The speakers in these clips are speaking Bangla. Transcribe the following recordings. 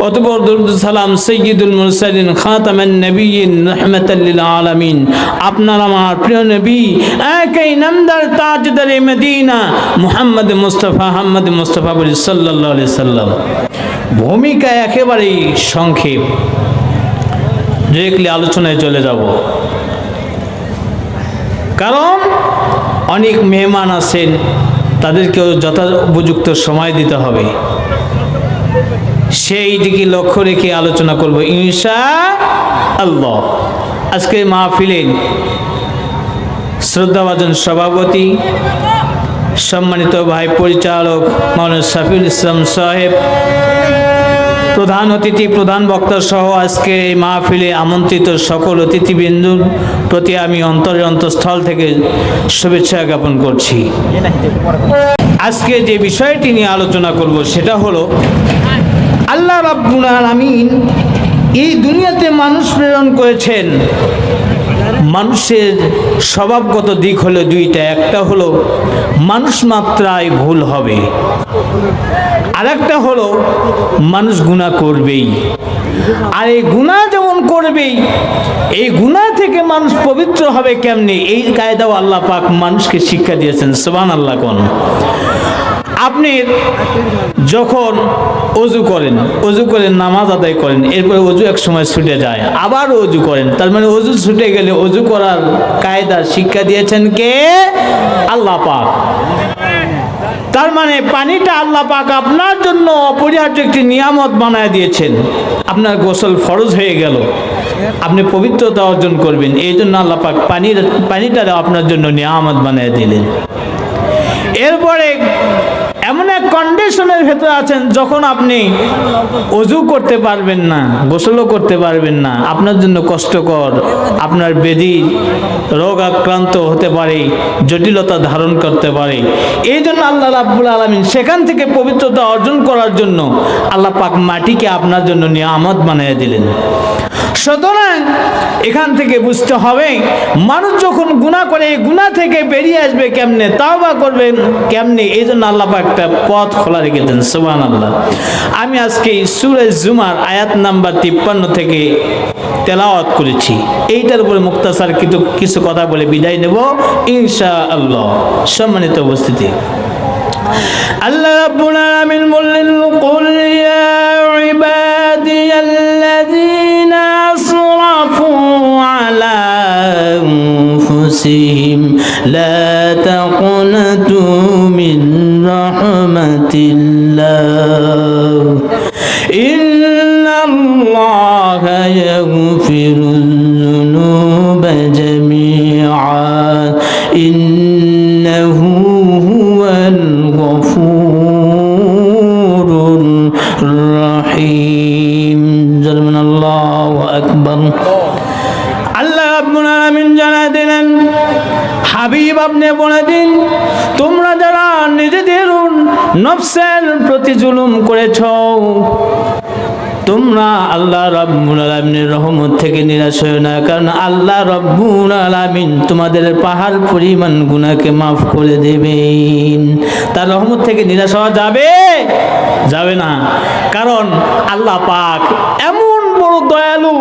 অতপর দরুদ সালাম সৈয়দুল মুরসালিন খাতামান নবীন রহমতাল্লিল আলামিন। আপনার আমার প্রিয় নবী, একই নামদার তাজদারে Medina, Muhammad Mustafa Ahmad Mustafa বলি সাল্লাল্লাহু আলাইহি সাল্লাম। ভূমিকা একেবারেই সংক্ষেপ। ডিরেক্টলি আলোচনায় চলে যাব। কারণ অনেক মেহমান আছেন, তাদেরকেও যথা উপযুক্ত সময় দিতে হবে। সেই দিকে লক্ষ্য রেখে আলোচনা করব ইনশা আল্লাহ আজকে মাহফিলেন শ্রদ্ধাভাজন সভাপতি, সম্মানিত ভাই পরিচালক মাওলানা শফিউল ইসলাম সাহেব, প্রধান অতিথি, প্রধান বক্তা সহ আজকে এই মাহফিলে আমন্ত্রিত সকল অতিথিবৃন্দুর প্রতি আমি অন্তরের অন্তঃস্থল থেকে শুভেচ্ছা জ্ঞাপন করছি। আজকে যে বিষয়টি নিয়ে আলোচনা করব, সেটা হলো আল্লাহ রাব্বুল আলামিন এই দুনিয়াতে মানুষ প্রেরণ করেছেন। মানুষের স্বভাবগত দিক হলো দুইটা, একটা হলো মানুষ মাত্রায় ভুল হবে, আরেকটা হলো মানুষ গুণা করবেই। আর এই গুণা যেমন করবেই, এই গুণা থেকে মানুষ পবিত্র হবে কেমনে? এই কায়দাও আল্লাহ পাক মানুষকে শিক্ষা দিয়েছেন সোবান আল্লাহ কোন। আপনি যখন অজু করেন অজু করেন নামাজ আদায় করেন, এরপরে অজু এক সময় ছুটে যায়, আবার অজু করেন। তার মানে অজু ছুটে গেলে অজু করার কায়দা শিক্ষা দিয়েছেন কে? আল্লাহ পাক। তার মানে পানিটা আল্লাহ পাক আপনার জন্য অপরিহার্য একটি নিয়ামত বানায় দিয়েছেন। আপনার গোসল ফরজ হয়ে গেল। আপনি পবিত্রতা অর্জন করবেন। এই জন্য আল্লাহ পাক পানির পানিটা আপনার জন্য নিয়ামত বানিয়ে দিলেন। এরপরে এমন এক কন্ডিশনের ভেতরে আছেন, যখন আপনি অজু করতে পারবেন না, গোসলও করতে পারবেন না, আপনার জন্য কষ্টকর, আপনার বেদি রোগ আক্রান্ত হতে পারে, জটিলতা ধারণ করতে পারে। এই জন্য আল্লাহ রাব্বুল আলমিন সেখান থেকে পবিত্রতা অর্জন করার জন্য আল্লাহ পাক মাটিকে আপনার জন্য নিয়ামত বানিয়ে দিলেন। সুতরাং এখান থেকে বুঝতে হবে, মানুষ যখন গুণা করে, এই গুণা থেকে বেরিয়ে আসবে কেমনে তাও বা করবেন কেমনে, এই জন্য আল্লাহ পাক একটা পথ খোলা রেখেছেন সুবান আল্লাহ আমি আজকে সুরেজ জুমার আয়াত নাম্বার তিপ্পান্ন থেকে তেলাওয়াত করেছি এইটার উপরে মুক্তাসার কিন্তু কিছু কথা বলে বিদায় নেব ইনশা আল্লাহ সম্মানিত উপস্থিতি আল্লাহ রাব্বুল আলামিন বললেন কুল ইয়া ইবাদিয়াল্লাযীনা আসরাফু আলা أنفسهم لا تقنطوا من رحمة الله إن الله يغفر নফসের প্রতি জুলুম করেছ। তোমরা আল্লাহ রব্বুল আলমিনের রহমত থেকে নিরাশ হয়ে না, কারণ আল্লাহ রব্বুল আলমিন তোমাদের পাহাড় পরিমাণ গুণাকে মাফ করে দেবেন। তার রহমত থেকে নিরাশ হওয়া যাবে? যাবে না। কারণ আল্লাহ পাক এমন দয়ালু,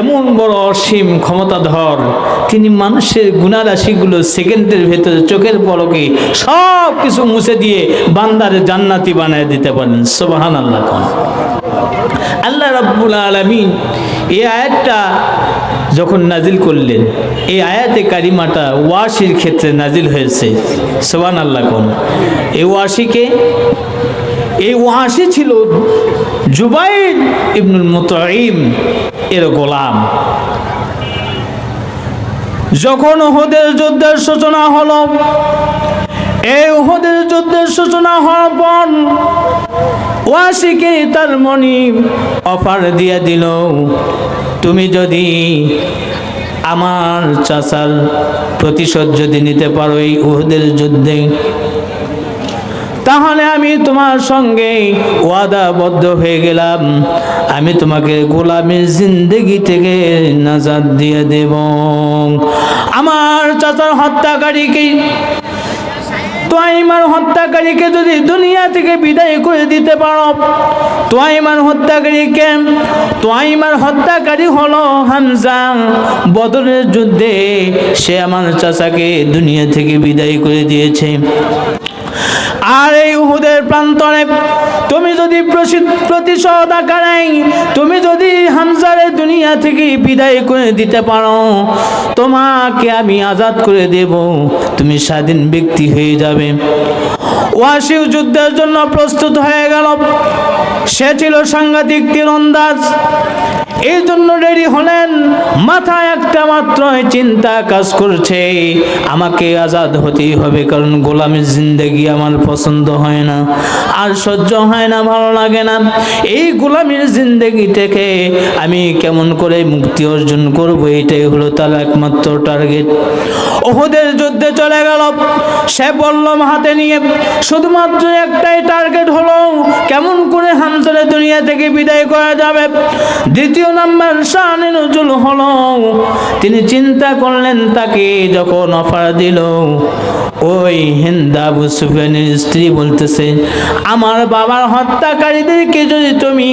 এমন বড় অসীম ক্ষমতাধর, তিনি মানুষের গুণারাশিগুলো সেকেন্ডের ভেতরে চোখের পলকে সব কিছু মুছে দিয়ে বান্দারে জান্নাতি বানায় দিতে পারেন। সোবাহান আল্লাহ কন। আল্লাহ রাব্বুল আলমিন এই আয়াতটা যখন নাজিল করলেন, এই আয়াতে কারিমাটা ওয়াশির ক্ষেত্রে নাজিল হয়েছে। সোবান আল্লাহ কোন। এই ওয়াশিকে এই ওয়াশি ছিল জুবাইর ইবনুল মুতাইম এর গোলাম। যখন ওহদের যুদ্ধের সূচনা হলো, এই ওহদের যুদ্ধের সূচনা হওয়ার পর ওয়াসিকে তার মনি অফার দিয়ে দিল, তুমি যদি আমার চাচার প্রতিশোধ যদি নিতে পারো এই উহদের যুদ্ধে তাহলে আমি তোমার সঙ্গে ওয়াদাবদ্ধ হয়ে গেলাম। আমি তোমাকে গোলামের জিন্দগি থেকে নাজাদ দিয়ে দেব। আমার চাচার হত্যাকারীকে, তোয়াইমার হত্যাকারীকে যদি দুনিয়া থেকে বিদায় করে দিতে পারো, তোয়াইমার হত্যাকারীকে, তোয়াইমার হত্যাকারী হলো হামজা। বদরের যুদ্ধে সে আমার চাচাকে দুনিয়া থেকে বিদায় করে দিয়েছে। আর এই উহুদের প্রান্তরে তুমি যদি প্রতিশোধ আকারে, তুমি যদি হামজারে দুনিয়া থেকে বিদায় করে দিতে পারো, তোমাকে আমি আজাদ করে দেব। তুমি স্বাধীন ব্যক্তি হয়ে যাবে। ওয়াসিউ যুদ্ধের জন্য প্রস্তুত হয়ে গেল। সে ছিল সাংঘাতিক তীরন্দাজ। এই জন্য রেডি হলেন। মাথায় একটা মাত্র চিন্তা কাজ করছে। আমাকে আজাদ হতেই হবে, কারণ গোলামের জিন্দগি আমার পছন্দ হয় না। আর সহ্য হয় না, ভালো লাগে না। এই গোলামের জিন্দগি থেকে আমি কেমন করে মুক্তি অর্জন করব, এটাই হলো তার একমাত্র টার্গেট ওহুদের যুদ্ধে চলে গেল। সে বলল হাতে নিয়ে শুধুমাত্র একটাই টার্গেট হলো কেমন করে হামজারে দুনিয়া থেকে বিদায় করা যাবে। দ্বিতীয় নাম্বার শাহানি নজুল হলো, তিনি চিন্তা করলেন তাকে যখন অফার দিল। ওই হিন্দা আবু সুফিয়ানের স্ত্রী বলতেছে, আমার বাবার হত্যাকারীদেরকে যদি তুমি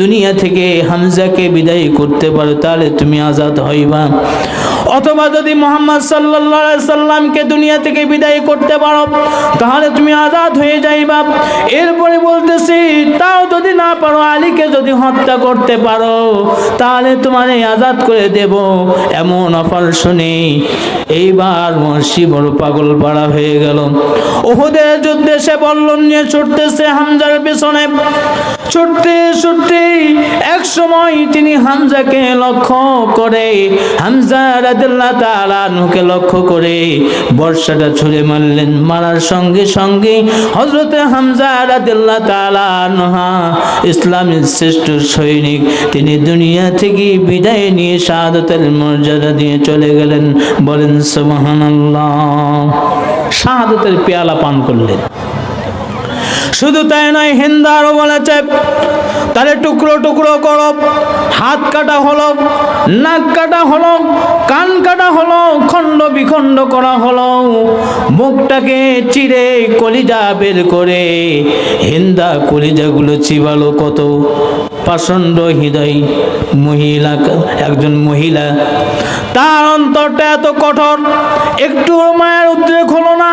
দুনিয়া থেকে হামজাকে বিদায় করতে পারো, তাহলে তুমি আজাদ হইবা। অথবা যদি মোহাম্মদ আলাইহি সাল্লামকে দুনিয়া থেকে বিদায় করতে পারো, তাহলে তুমি আজাদ হয়ে যাইবা। এরপরে বলতেছি, তাও যদি না পারো, আলীকে যদি হত্যা করতে পারো, তাহলে তোমারে আজাদ করে দেব, এমন অফার শুনে এইবার মহর্ষি বড় পাগল পাড়া হয়ে গেল। ওহুদের যুদ্ধে সে বল্লন নিয়ে ছুটতেছে হামজার পেছনে। ছুটতে ছুটতে এক সময় তিনি হামজাকে লক্ষ্য করে, হামজা রাদিল্লাহ তাআলা নুকে লক্ষ্য করে বর্ষাটা ছুঁড়ে মারলেন। মারার সঙ্গে সঙ্গে হজরতে হামজা রাদিল্লাহ তাআলা আনহা, ইসলামের শ্রেষ্ঠ সৈনিক, তিনি দুনিয়া থেকে বিদায় নিয়ে শাহাদতের মর্যাদা দিয়ে চলে গেলেন। বলেন, সুবহানাল্লাহ। শাহাদতের পেয়ালা পান করলেন। শুধু তাই নয় হিন্দু আরও বলেছে, তাহলে টুকরো টুকরো করো, হাত কাটা হলো, নাক কাটা হলো, কান কাটা হলো, খণ্ড বিখণ্ড করা হলো। মুখটাকে চিরে কলিজা বের করে। হিন্দা কলিজাগুলো চিবালো কত? পাষণ্ড হৃদয় মহিলা, একজন মহিলা। তার অন্তরটা এত কঠোর, একটু মায়ের উদ্রেক হলো না?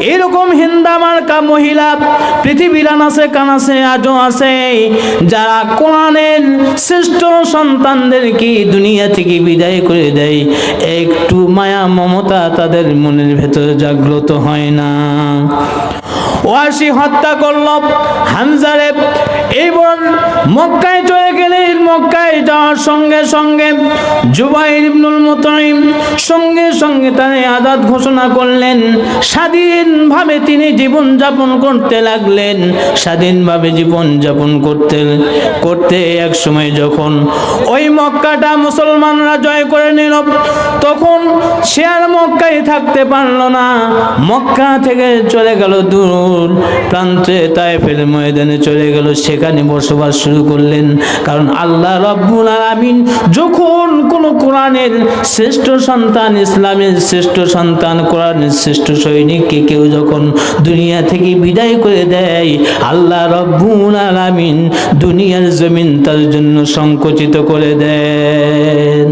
এরকম হিন্দা মার্কা মহিলা পৃথিবীর আনাসে কানাসে আজও আছে। যারা কোরআনের শ্রেষ্ঠ সন্তানদের সন্তানদেরকে দুনিয়া থেকে বিদায় করে দেয়? একটু মায়া, মমতা তাদের মনের ভেতরে জাগ্রত হয় না। ওয়াসি হত্যা করল হামজারে। এইবার মক্কায় চলে গেলেন মক্কায় যাওয়ার সঙ্গে সঙ্গে জুবাইর ইবনুল মুতাইম সঙ্গে সঙ্গে তারে আজাদ ঘোষণা করলেন, স্বাধীনভাবে তিনি জীবন যাপন করতে লাগলেন। স্বাধীনভাবে জীবন যাপন করতে করতে এক সময় যখন ওই মক্কাটা মুসলমানরা জয় করে নিল তখন সে আর মক্কায় থাকতে পারল না। মক্কা থেকে চলে গেল দূর। প্রান্তে তাইফের ময়দানে চলে গেল। সেখানে বসবাস শুরু করলেন। কারণ আল্লাহ রব্বুল আলামিন যখন কোন কোরআনের শ্রেষ্ঠ সন্তান, ইসলামের শ্রেষ্ঠ সন্তান, কোরআনের শ্রেষ্ঠ সৈনিককে কেউ যখন দুনিয়া থেকে বিদায় করে দেয়, আল্লাহ রব্বুল আলামিন দুনিয়ার জমিন তার জন্য সংকুচিত করে দেন।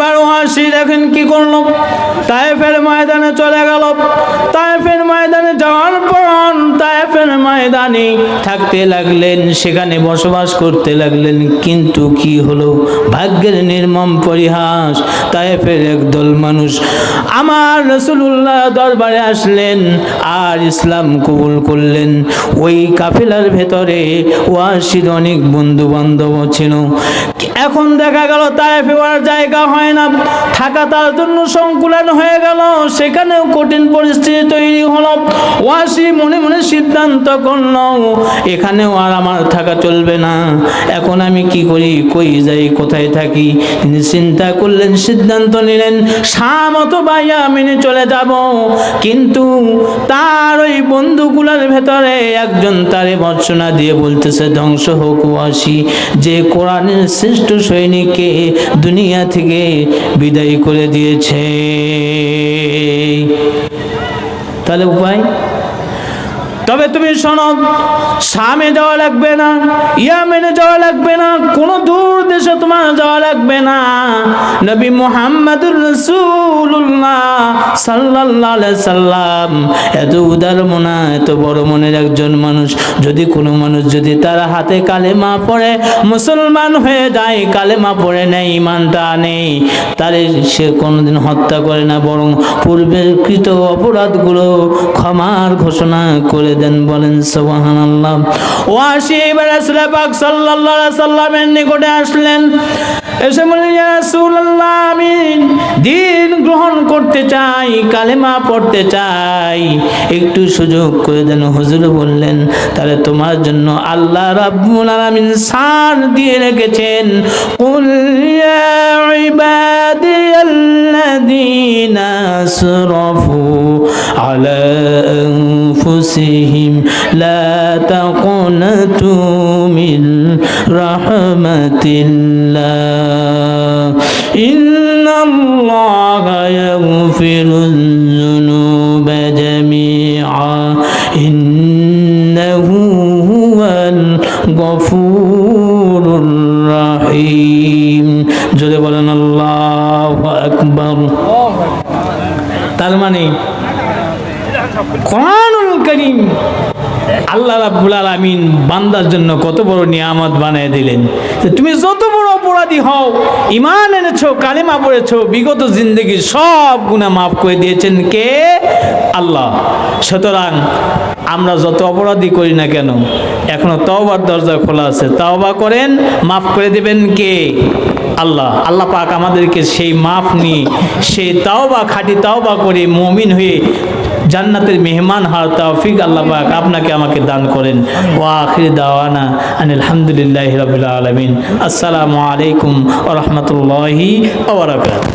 এইবার ওয়াসি দেখেন কি করল? তায়েফের ময়দানে চলে গেল। তায়েফের ময়দানে যাওয়ার পর তায়েফের ময়দানে থাকতে লাগলেন, সেখানে বসবাস করতে লাগলেন। কিন্তু কি হলো? ভাগ্যের নির্মম পরিহাস, তায়েফের একদল মানুষ আমার রসুল্লাহ দরবারে আসলেন আর ইসলাম কবুল করলেন। ওই কাফেলার ভেতরে ওয়াসির অনেক বন্ধু বান্ধব ছিল। এখন দেখা গেল তায়েফে আর জায়গা হয় না। থাকা তার জন্য সংকুলন হয়ে গেল। সেখানেও কঠিন পরিস্থিতি তৈরি হলো। ওয়াসি মনে মনে সিদ্ধান্ত করল, এখানেও আর আমার থাকা চলবে না। এখন আমি কি করি? কই যাই? কোথায় থাকি? তিনি চিন্তা করলেন, সিদ্ধান্ত নিলেন সামতো বাইয়া মেনে চলে যাব। কিন্তু তার ওই বন্ধুগুলোর ভেতরে একজন তারে বর্ষনা দিয়ে বলতেছে, ধ্বংস হোক ওয়াসি। যে কোরআনের শ্রেষ্ঠ সৈনিককে দুনিয়া থেকে বিদায় করে দিয়েছে। তাহলে উপায়? তবে তুমি শোনো সামে যাওয়া লাগবে না, ইয়ামেনে যাওয়া লাগবে না, কোনো দূর দেশে তোমার যাওয়া লাগবে না। নবী মোহাম্মদুর রসুল্লাহ সাল্লাল্লাহু আলাইহি সাল্লাম, এত উদার মনা, এত বড় মনের একজন মানুষ, যদি কোনো মানুষ যদি তার হাতে কালেমা পড়ে, মুসলমান হয়ে যায়, কালেমা পড়ে নেয় ইমানটা নেই, তাহলে সে কোনোদিন হত্যা করে না, বরং পূর্বের কৃত অপরাধগুলো ক্ষমার ঘোষণা করে দেন বলেন সোহান আল্লাহ ও আসি এবার আসলে পাক সাল্লাহ সাল্লামের নিকটে আসলেন। এসে দিন গ্রহণ করতে চাই, কালেমা পড়তে চাই। একটু সুযোগ করে দেন, হুজুর বললেন, তাহলে তোমার জন্য আল্লাহ রাব্বুল আলামিন সার দিয়ে রেখেছেন। কুল ইয়া ইবাদিয়াল্লাযীনা আসরাফু আলা আনফুসিহিম, লা তাকুনাতু মিন রাহমাতিল্লাহ। তার মানে কোরআনুল করিম আল্লাহ রাব্বুল আলামিন বান্দার জন্য কত বড় নিয়ামত বানিয়ে দিলেন। তুমি যত বড় অপরাধী হও ইমান এনেছো, কালিমা পড়েছো, বিগত জিন্দগি সব গুনাহ মাফ করে দিয়েছেন কে? আল্লাহ। সুতরাং আমরা যত অপরাধী করি না কেন এখনও তওবার দরজা খোলা আছে। তওবা করেন, মাফ করে দিবেন কে? আল্লাহ। আল্লাহ পাক আমাদেরকে সেই মাফ নিয়ে, সেই তাওবা, খাঁটি তাওবা করে মমিন হয়ে জান্নাতের মেহমান হওয়ার তৌফিক আল্লাহ পাক আপনাকে আমাকে দান করেন। ও আখির দাওয়ানা আনিল হামদুলিল্লাহি রাব্বিল আলামিন। আসসালামু আলাইকুম ওয়া রাহমাতুল্লাহি ওয়া বারাকাতুহু।